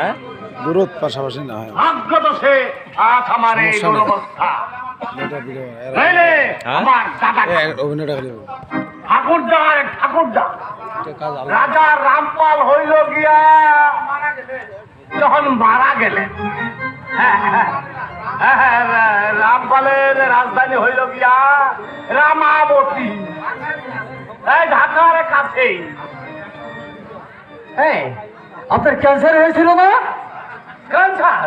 হ্যাঁ? দূরত পাশাপাশি না হয়। আজ আমার এই দুরবস্থা। হ্যাঁ? আমার দাদা। অভিনয়টা খালি ঠাকুরদা আর ঠাকুরদা। এটা কাজ আলাদা। রাজা রামপাল হইল গিয়া যখন মারা গেলেন হ্যাঁ, হ্যাঁ, হ্যাঁ, রামপালের রাজধানী হইল গিয়া রামাবতী। এই ঢাকার কাছেই। হ্যাঁ আপনার ক্যান্সার হয়েছিল না? ক্যান্সার?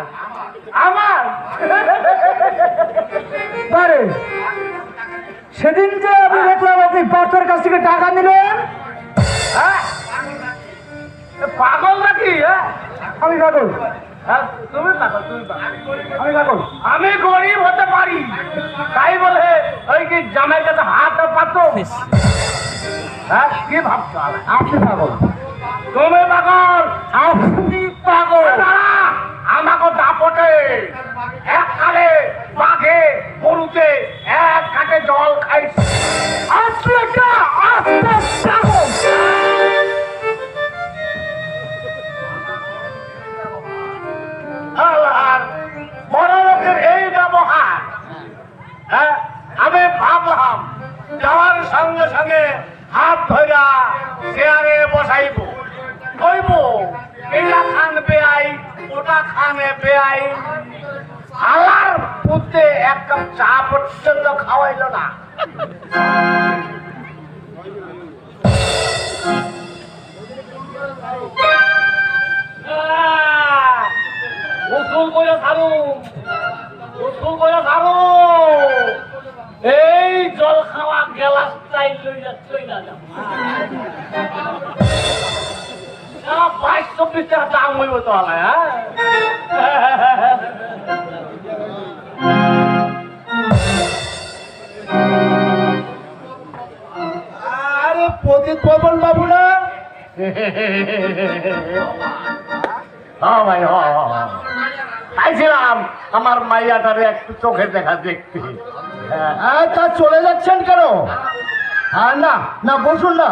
আমার? পারে সেদিন যে আমি দেখলাম আপনি পার্থের কাছ থেকে টাকা নিলেন। হ্যাঁ? পাগল নাকি হ্যাঁ? আমি পাগল। হ্যাঁ, তুমি পাগল তুমি আমি পাগল। আমি গরিব হতে পারি। তাই বলে ওই কি জামাই কাছে হাত পাতো? হ্যাঁ কি ভাবছ? আপনি পাগল। তুমি পাগল আপনি পাগল। আমাকে দাপটে। এককালে বাঘে গরুতে এক কাটে জল খাইছে। আস্তে এই ব্যবহার হ্যাঁ আমি ভাবলাম যাওয়ার সঙ্গে সঙ্গে হাত ধরা খানে বেআই আলার পুঁতে এক কাপ চা পর্যন্ত খাওয়াইল না। এই জল খাওয়া গেলাস চাই লই যাচ্ছই না বাইশ চব্বিশ টাকা দাম হইব তো হ্যাঁ? আরে পতিত পবন বাবু না হ্যাঁ ভাই হ্যাঁ হ্যাঁ, হ্যাঁ। চাইছিলাম আমার মাইয়াটারে একটু চোখে দেখা দেখতে। হ্যাঁ হ্যাঁ তা চলে যাচ্ছেন কেন? হ্যাঁ না না বসুন না।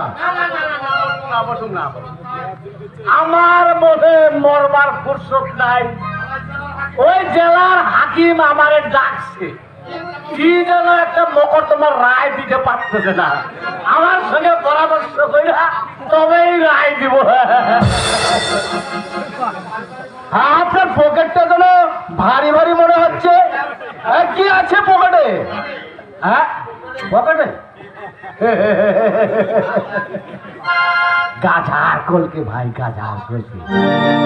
না, বসুন না, বসুন। আমার মনে মরবার ফুরসত নাই। ওই জেলার হাকিম আমারে ডাকছে। কি যেন একটা মকদ্দমার রায় দিতে পারতেছে না। আমার সঙ্গে পরামর্শ কইরা তবেই রায় দিব। হ্যাঁ আপনার পকেটটা যেন ভারী ভারী মনে হচ্ছে। হ্যাঁ, কি আছে পকেটে? হ্যাঁ পকেটে গাজার কলকে ভাই কলকে।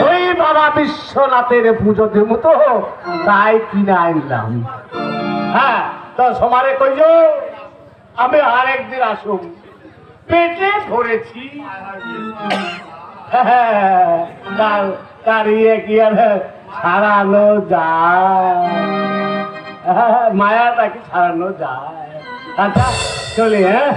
ওই বাবা বিশ্বনাথের পুজো দেব তো তাই কিনে আনলাম। হ্যাঁ তো সমারে কইল আমি আরেকদিন আসুম পেটে ধরেছি হ্যাঁ, তার তার ইয়ে কি আর ছাড়ানো যায়। হ্যাঁ, মায়াটাকে ছাড়ানো যায়। আচ্ছা চলি হ্যাঁ?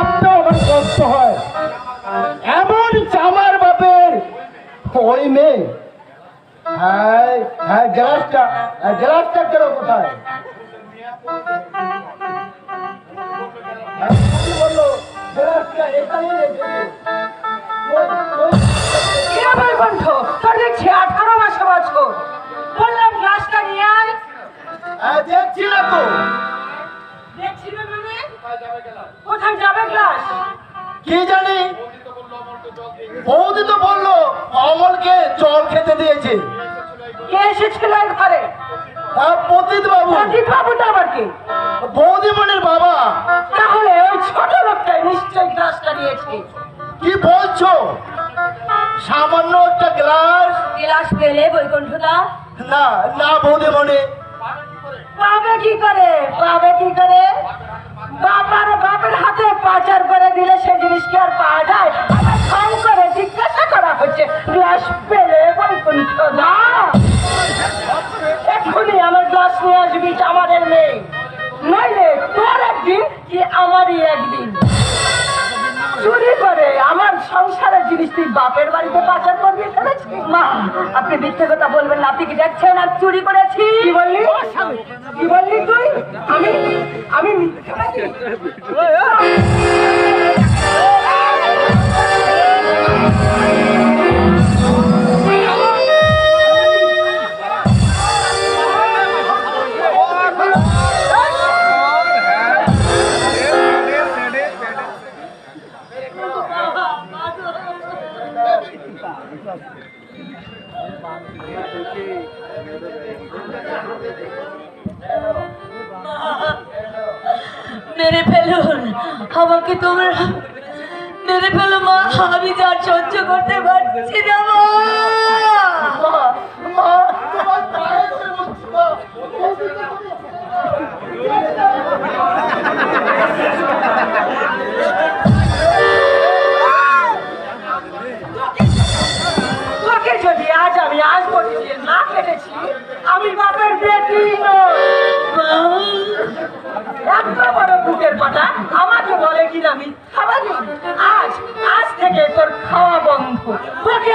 আপনার আমার কষ্ট হয়। হ্যাঁ হ্যাঁ গ্লাসটা হ্যাঁ, গ্লাসটা কেন কোথায়? বলল? গ্লাসটা দেখছি না তো? দেখছি না মানে? কোথায় যাবে গ্লাস কি জানি? বৌদি তো বলল অমলকে জল খেতে দিয়েছে। কে এসেছিল ঘরে পতিত বাবু পণ্ডিত বাবুটা আবার কি? বৌদিমণির বাবা। তাহলে ওই ছোট লোকটাই নিশ্চয়ই গ্লাসটা নিয়েছে কি বলছো? সামান্য একটা গ্লাস? গ্লাস পেলে বৈকুণ্ঠদা। না না বৌদিমণি। পাবে কি করে? পাবে কি করে? বাবার বাবার হাতে পাচার করে দিলে সে জিনিস কি আর পাওয়া যায়? করে জিজ্ঞাসা করা হচ্ছে। গ্লাস পেলে বৈকুণ্ঠ না? তুই বাপের বাড়িতে পাচার করবি মা আপনি মিথ্যে কথা বলবেন না আপনি কি দেখছেন? আর চুরি করেছি। কি বললি? কি বললি তুই? আমি আমি মিথ্যে মেরে ফেলুন আমাকে তোমরা মেরে ফেলো মা আমি যা সহ্য করতে পারছি না মা। আমি বাপের বেটি এত বড় বুকের পাটা আমাকে বলে কিনা আমি আজ আজ থেকে তোর খাওয়া বন্ধ। তোকে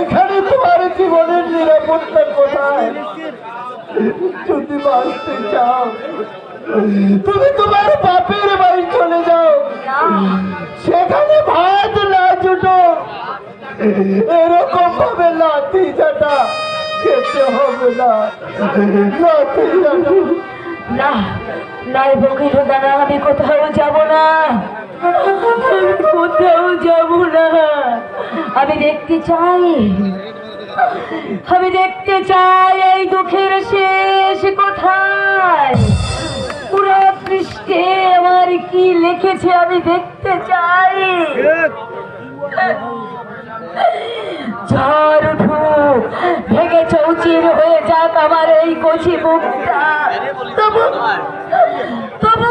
এখানে তোমার জীবনের নিরাপত্তা কোথায় যদি বাঁচতে চাও, তুমি তোমার বাপের বাড়ি চলে যাও। সেখানে ভাত না জুটো, এরকম ভাবে লাঠি চাটা খেতে হবে না। লাঠি চাটা। না, নাই বকির দাদা, আমি কোথাও যাব না। কোথাও যাব না। আমি দেখতে চাই। আমি দেখতে চাই এই দুঃখের শেষ কোথায়। পুরো পৃষ্ঠে আমার কি লিখেছে আমি দেখতে চাই। ঝড় উঠুক, ভেঙে চৌচির হয়ে যাক আমার এই কচি বুকটা। তবু তবু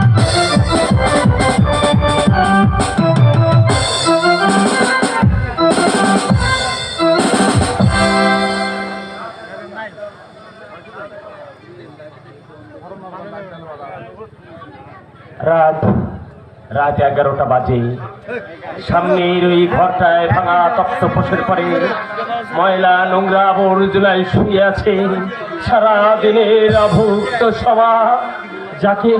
রাত রাত এগারোটা বাজে। সামনের ওই ঘরটায় ভাঙা তপ্ত পোষের পরে ময়লা নোংরা আবর্জনায় শুয়ে আছে। সারা দিনের অভুক্ত সভা, যাকে